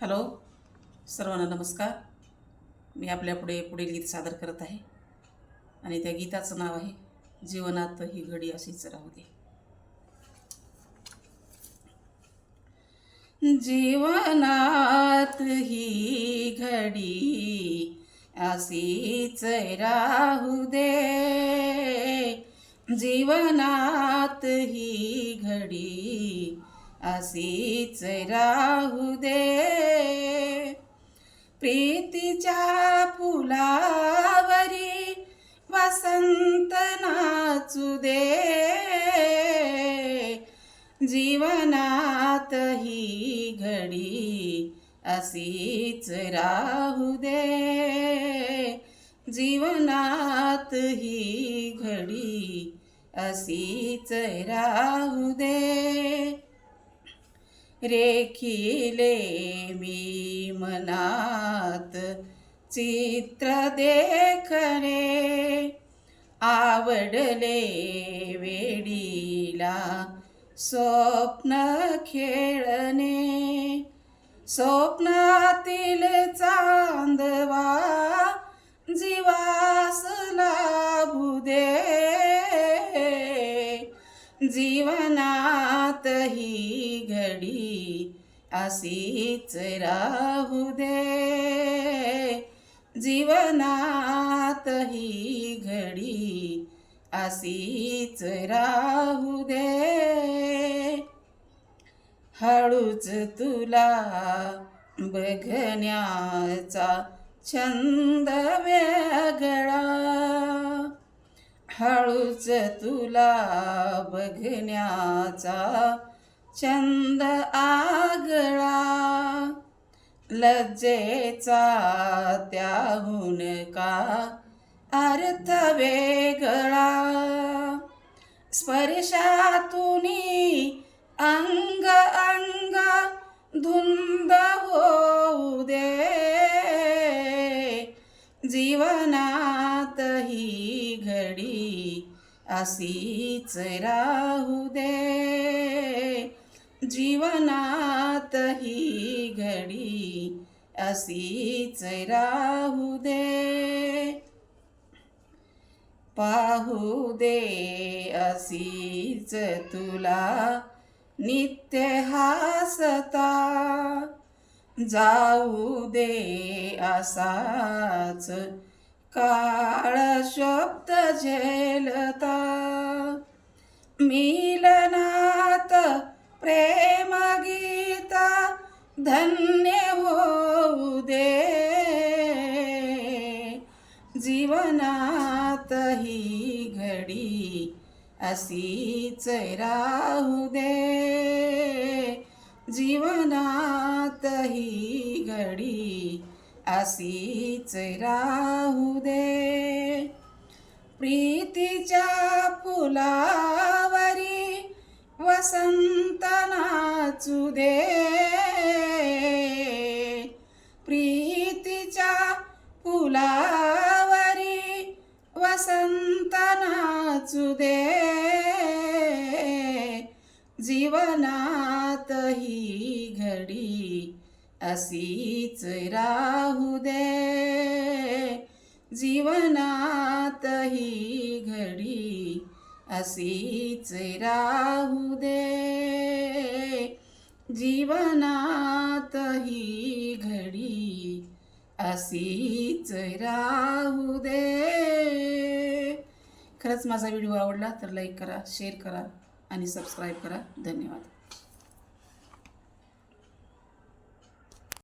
Hello सर्वांना नमस्कार. मी आपल्यापुढे पुढील गीत सादर करत आहे. आणि त्या गीताचं नाव आहे जीवनात ही घडी अशीच राहू दे. जीवनात ही घडी अशीच राहू दे. जीवनात ही घडी अशीच राहू दे. प्रीतीच्या फुलावरी वसंत नाचू दे. जीवनात ही घडी असीच राहू दे. जीवनात ही घडी असीच राहू दे. रेखिले मी मनात चित्र देखणे. आवडले वेडीला स्वप्न खेळणे. स्वप्नातील चांदवा जीवास लाभू दे जीवनातही असीच राहू दे. जीवनात ही घडी असीच राहू दे. हळूच तुला बघण्याचा छंद वेगळा. हळूच तुला बघण्याचा छंद आग लज्जेचा त्याहून का अर्थ वेगळा? स्पर्शातून अंग अंग धुंद होऊ दे. जीवनात ही घडी असीच राहू दे. जीवनात ही घडी असीच राहू दे. पाहू दे असीच तुला नित्य हासता. जाऊ दे असाच काळ शब्द झेलता. मिलना प्रेम गीता धन्य होऊ दे जीवनात ही घडी असी राहू दे जीवनात ही घडी असी राहू दे प्रीतीच्या फुला वसंत नाचू दे प्रीतीच्या फुलावरी वसंत नाचू दे जीवनात ही घडी असीच राहू दे जीवनात ही घडी अशीच राहू दे. जीवनात ही घडी असीच राहू दे. खरंच माझा व्हिडिओ आवडला तर लाईक करा शेअर करा आणि सबस्क्राईब करा. धन्यवाद.